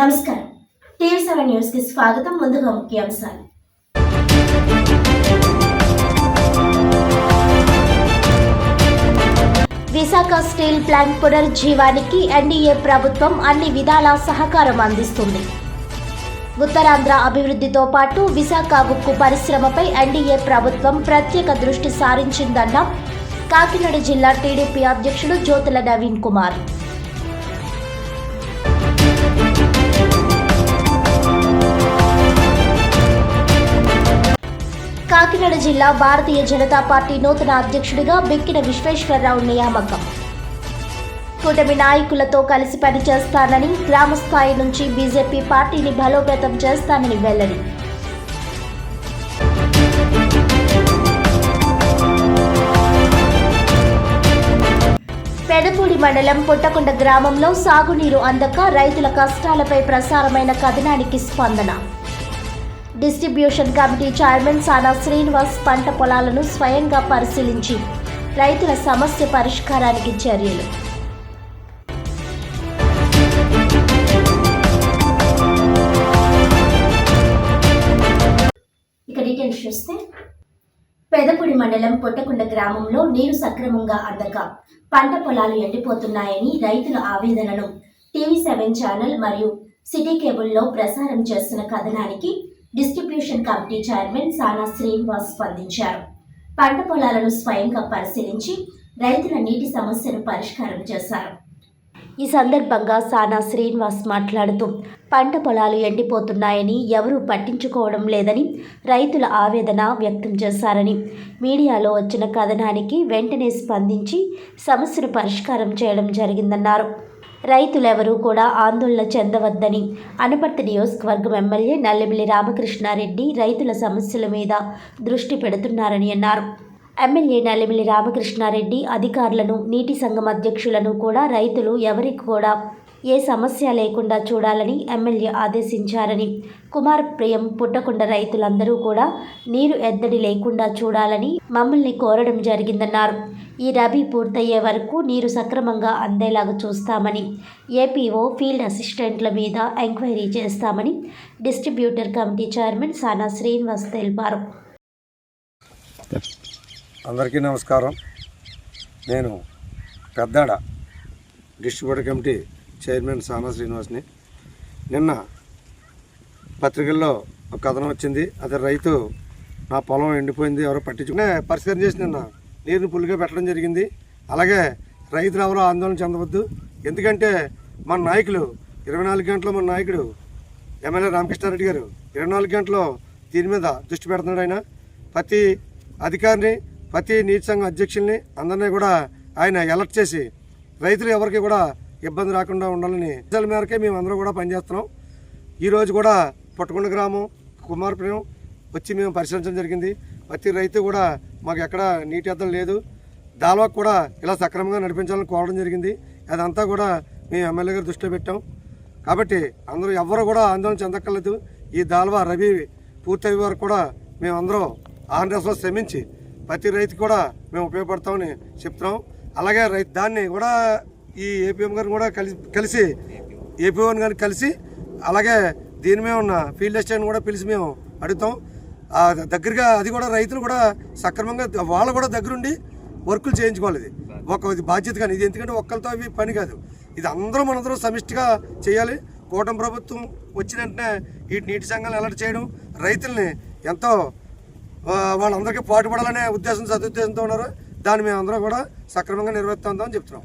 నమస్కారం. TV seven న్యూస్కి స్వాగతం. ముందుగా ముఖ్యాంశాలు. విశాఖ స్టీల్ ప్లాంట్ పునరుజ్జీవానికి ఎన్డీఏ ప్రభుత్వం అన్ని విధాల సహకారం అందిస్తుంది. ఉత్తరాంధ్ర అభివృద్ధితో పాటు విశాఖ ఉక్కు పరిశ్రమపై ఎన్డీఏ ప్రభుత్వం ప్రత్యేక దృష్టి సారించిందన్న కాకినాడ జిల్లా టీడీపీ అధ్యక్షుడు జ్యోతుల నవీన్ కుమార్. కాకినాడ జిల్లా భారతీయ జనతా పార్టీ నూతన అధ్యక్షుడిగా బెక్కిన విశ్వేశ్వరరావు నియామకం. కూటమి నాయకులతో కలిసి పనిచేస్తానని గ్రామ స్థాయి నుంచి బీజేపీ పార్టీని బలోపేతం చేస్తానని వెల్లడి. పెదపూడి మండలం పుట్టకొండ గ్రామంలో సాగునీరు అందక రైతుల కష్టాలపై ప్రసారమైన కథనానికి స్పందన. Distribution committee chairman Sana Srinivas పంట పొలాలను స్వయంగా పరిశీలించి రైతుల సమస్య పరిష్కారానికి చర్యలు. ఇక డీటెయిల్స్ చూస్తే పెదపూడి మండలం పొట్టకొండ గ్రామంలో నీరు సక్రమంగా అందక పంట పొలాలు ఎండిపోతున్నాయని రైతుల ఆవేదనను టీవీ సెవెన్ ఛానల్ మరియు సిటీ కేబుల్లో ప్రసారం చేస్తున్న కథనానికి distribution committee chairman Sana Srinivas స్పందించారు. పంట పొలాలను స్వయంగా పరిశీలించి రైతుల నీటి సమస్యను పరిష్కారం చేశారు. ఈ సందర్భంగా సానా శ్రీనివాస్ మాట్లాడుతూ పంట పొలాలు ఎండిపోతున్నాయని ఎవరూ పట్టించుకోవడం లేదని రైతుల ఆవేదన వ్యక్తం చేశారని మీడియాలో వచ్చిన కథనానికి వెంటనే స్పందించి సమస్యను పరిష్కారం చేయడం జరిగిందన్నారు. రైతులెవరూ కూడా ఆందోళన చెందవద్దని అనపర్తి నియోజకవర్గం ఎమ్మెల్యే నల్లమిల్లి రామకృష్ణారెడ్డి రైతుల సమస్యల మీద దృష్టి పెడుతున్నారని అన్నారు. ఎమ్మెల్యే నల్లమిల్లి రామకృష్ణారెడ్డి అధికారులను నీటి సంఘం అధ్యక్షులను కూడా రైతులు ఎవరికి కూడా ఏ సమస్య లేకుండా చూడాలని ఎమ్మెల్యే ఆదేశించారని. కుమార్ ప్రియం పుట్టకుండ రైతులందరూ కూడా నీరు ఎద్దడి లేకుండా చూడాలని మమ్మల్ని కోరడం జరిగిందన్నారు. ఈ రబీ పూర్తయ్యే వరకు నీరు సక్రమంగా అందేలాగా చూస్తామని ఏపీఓ ఫీల్డ్ అసిస్టెంట్ల మీద ఎంక్వైరీ చేస్తామని distributor committee chairman Sana Srinivas తెలిపారు. అందరికీ నమస్కారం. నేను పెద్దాడ డిస్ట్రిబ్యూటర్ కమిటీ చైర్మన్ సానా శ్రీనివాస్ని. నిన్న పత్రికల్లో ఒక కథనం వచ్చింది. అదే రైతు నా పొలం ఎండిపోయింది ఎవరో పట్టించుకునే పరిష్కారం చేసి నిన్న నీరుని పుల్లిగా పెట్టడం జరిగింది. అలాగే రైతులు ఎవరో ఆందోళన చెందవద్దు. ఎందుకంటే మన నాయకులు ఇరవై నాలుగు గంటలు మన నాయకుడు ఎమ్మెల్యే రామకృష్ణారెడ్డి గారు ఇరవై నాలుగు గంటలు దీని మీద దృష్టి పెడుతున్నాడు ఆయన. ప్రతి అధికారిని ప్రతి నీటి సంఘం అధ్యక్షుల్ని అందరినీ కూడా ఆయన అలర్ట్ చేసి రైతులు ఎవరికి కూడా ఇబ్బంది రాకుండా ఉండాలని ప్రజల మేరకే మేము అందరూ కూడా పనిచేస్తున్నాం. ఈరోజు కూడా పుట్టకొండ గ్రామం కుమార్పురం వచ్చి మేము పరిశీలించడం జరిగింది. ప్రతి రైతు కూడా మాకు ఎక్కడ నీటి అద్దం లేదు. దాల్వాకు కూడా ఇలా సక్రమంగా నడిపించాలని కోరడం జరిగింది. అదంతా కూడా మేము ఎమ్మెల్యే గారు దృష్టిలో పెట్టాం. కాబట్టి అందరూ ఎవరు కూడా ఆందోళన చెందక్కర్లేదు. ఈ దాల్వా రవి పూర్తయ్యే వరకు కూడా మేమందరం ఆంధ్రప్రదేశ్లో శ్రమించి ప్రతి రైతు కూడా మేము ఉపయోగపడతామని చెప్తున్నాం. అలాగే రైతు దాన్ని కూడా ఈ ఏపీఎం గారిని కూడా కలిసి కలిసి ఏపీఎం గారిని కలిసి అలాగే దీని మీద ఉన్న ఫీల్డ్ అసిస్టెంట్ కూడా పిలిచి మేము అడుగుతాం. దగ్గరగా అది కూడా రైతులు కూడా సక్రమంగా వాళ్ళు కూడా దగ్గరుండి వర్కులు చేయించుకోవాలి ఇది. ఒక ఇది బాధ్యత కానీ ఇది ఎందుకంటే ఒక్కరితో అవి పని కాదు. ఇది అందరూ మనందరం సమిష్టిగా చేయాలి. కూటమి ప్రభుత్వం వచ్చిన వెంటనే ఈ నీటి సంఘాలు అలర్ట్ చేయడం రైతుల్ని ఎంతో వాళ్ళందరికీ పాటుపడాలనే ఉద్దేశం సదుద్దేశంతో ఉన్నారు. దాన్ని మేము అందరం కూడా సక్రమంగా నిర్వర్తిస్తామని చెప్తున్నాం.